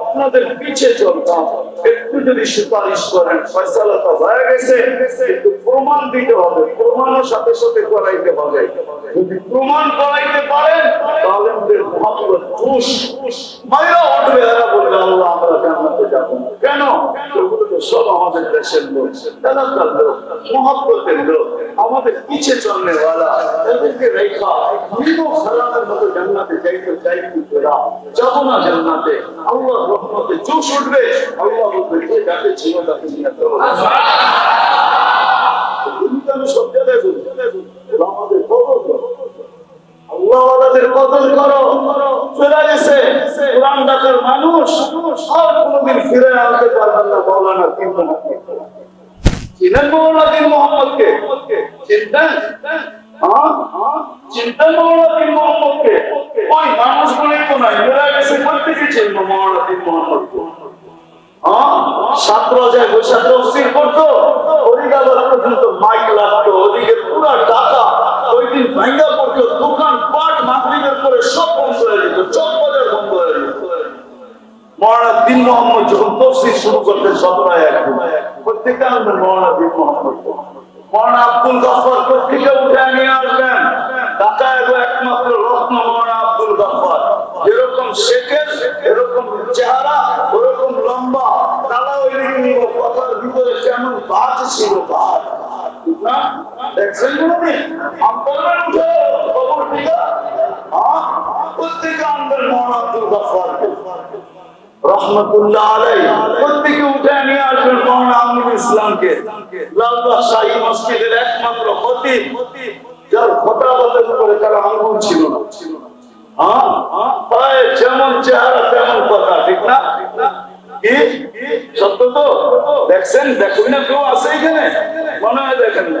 আপনাদের পিছে চলতাম। একটু যদি সুপারিশ করেন ফয়সালা হয়ে গেছে, কিন্তু প্রমাণ দিতে হবে, প্রমাণের সাথে সাথে করাইতে হবে। যদি প্রমাণ করাইতে পারেন, তাহলে আমাদের মহব্বত জোশ মায়েরা উঠবে, এরা বলবে আল্লাহ। যাব কেন? এগুলো তো সব আমাদের দেশের লোক এলাকার লোক মহব্বতের লোক আমাদের পিছে চলনে ওয়ালা এদেরকে রেখা নির্ম খারাপের মতো জান্নাতে যাইতে চাইতে তোরা যাব না জান্নাতে। আল্লাহ রহমতে জোশ উঠবে। আল্লাহ বলবে যে যাকে ছিল তাকে নিয়ে আমি সব জায়গায় বলি। আমাদের করো। আল্লাহওয়ালাদের কদর করো। চলে গেছে। কোরআন ডাকার মানুষ আর কোনোদিন ফিরে আনতে পারবেন না মৌলানা তিন চিনেন মৌলানা মোহাম্মদকে? চিনতেন? হ্যাঁ? চিনতেন মানুষগুলি তো নাই ছাত্র যায় বসে তফসিল করতো হরিগাবার পর্যন্ত মাইক লাগতো, ওদিকে পুরা টাকা ওই দিন ভাঙ্গা করে সব বন্ধ হয়ে যেত চক বাজার বন্ধ হয়ে যেত দিন মোহাম্মদ রত্ন মৌলানা আব্দুল গফর যেরকম এরকম চেহারা লম্বা তারা ওই রকম কথার ভিতরে কেমন বাজ ছিল বাজ? দেখছেন কোনদিন? আব্দুলের উঠে? হ্যাঁ? প্রত্যেকে আনবেন মৌলানা আব্দুল গফরকে। রহমতুল্লাহ আলাই প্রত্যেকে উঠে নিয়ে আসবেন মৌলানা আমির ইসলামকে। লালবাগ শাহী মসজিদের একমাত্র খতিব, যার খোটাবাদের উপরে তারা আঙ্গুল ছিল না। হ্যাঁ? যেমন চেহারা, তেমন কথা, ঠিক না? কি? সত্য তো? দেখছেন? দেখুন না, কেউ আছে এখানে? মনে হয় দেখেন না।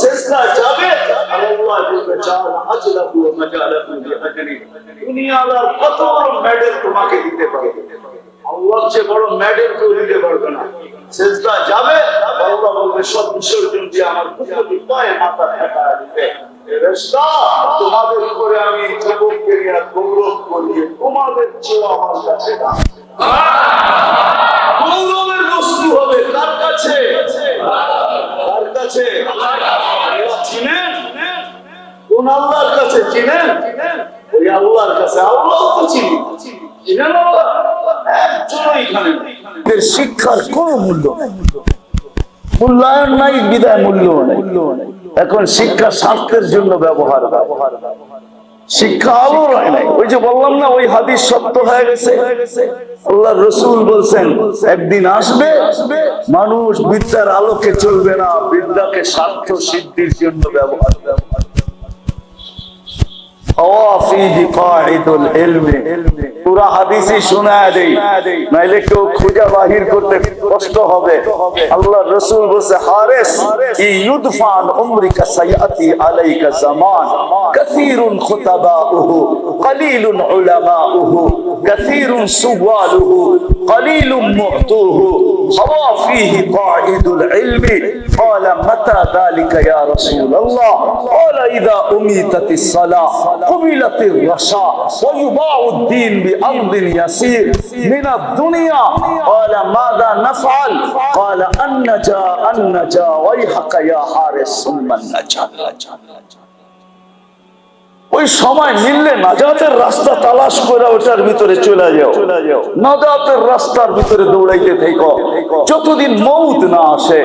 শেষরা যাবে? আল্লাহ বলবে চাল আজলাবু ওয়া মাজালাবু বিআজরি। দুনিয়াদার কত বড় মেডেল তোমাকে দিতে পারে আল্লাহ যে বড় মেডেল কেউ দিতে পারবে না। শেষরা যাবে? আর হবে সব বিসর্জন দিয়ে আমার কুকুরটি পায়ে মাথা ঠেকা দিতে তোমাদের উপরে আমি যুবককে নিয়ে গৌরব করি তোমাদের চেয়ে আমার কাছে দাম। গৌরবের বস্তু হবে কার কাছে। কাছে। চিনেন? কোন আল্লাহর কাছে? চিনেন? ওই আল্লাহর কাছে। আল্লাহ তো চিনি। চিনেন শিক্ষার কোন মূল্য মূল্যায়ন নাই বিদায় মূল্য নেই। এখন শিক্ষা স্বার্থের জন্য ব্যবহার ব্যবহার ব্যবহার শিক্ষা আলো রয় নাই। ওই যে বললাম না, ওই হাদিস সত্য হয়ে গেছে। আল্লাহ রসুল বলছেন, একদিন আসবে, মানুষ বিদ্যার আলোকে চলবে না, বিদ্যাকে স্বার্থ সিদ্ধির জন্য ব্যবহার ব্যবহার পুরা হাদিসই শোনায় দেই নাইলে কেউ খুঁজে বাহির করতে কষ্ট হবে আল্লাহ রসুল বলছে হারেস ই ইউদফান উমরিকা সায়াতি আলাইকা জামান কাসীরুন খুতাবাউহু কলিলুন উলামাউহু কাসীরুন সুওয়ালুহু কলিলুন মু'তুহু হওয়া ফিহি কাইদুল ইলমি قال متى ذلك يا رسول الله قال إذا أميتت الصلاة قبلت الرشاء ويباع الدين بأرض يسير من الدنيا قال ماذا نفعل قال النجا النجا ويحك يا حارس ثم النجا ওই সময় মিললে নাজাতের রাস্তা তালাশ করে ওটার ভিতরে চলে যাও নাজাতের রাস্তার ভিতরে দৌড়াইতে থেকো যতদিন মৌত না আসে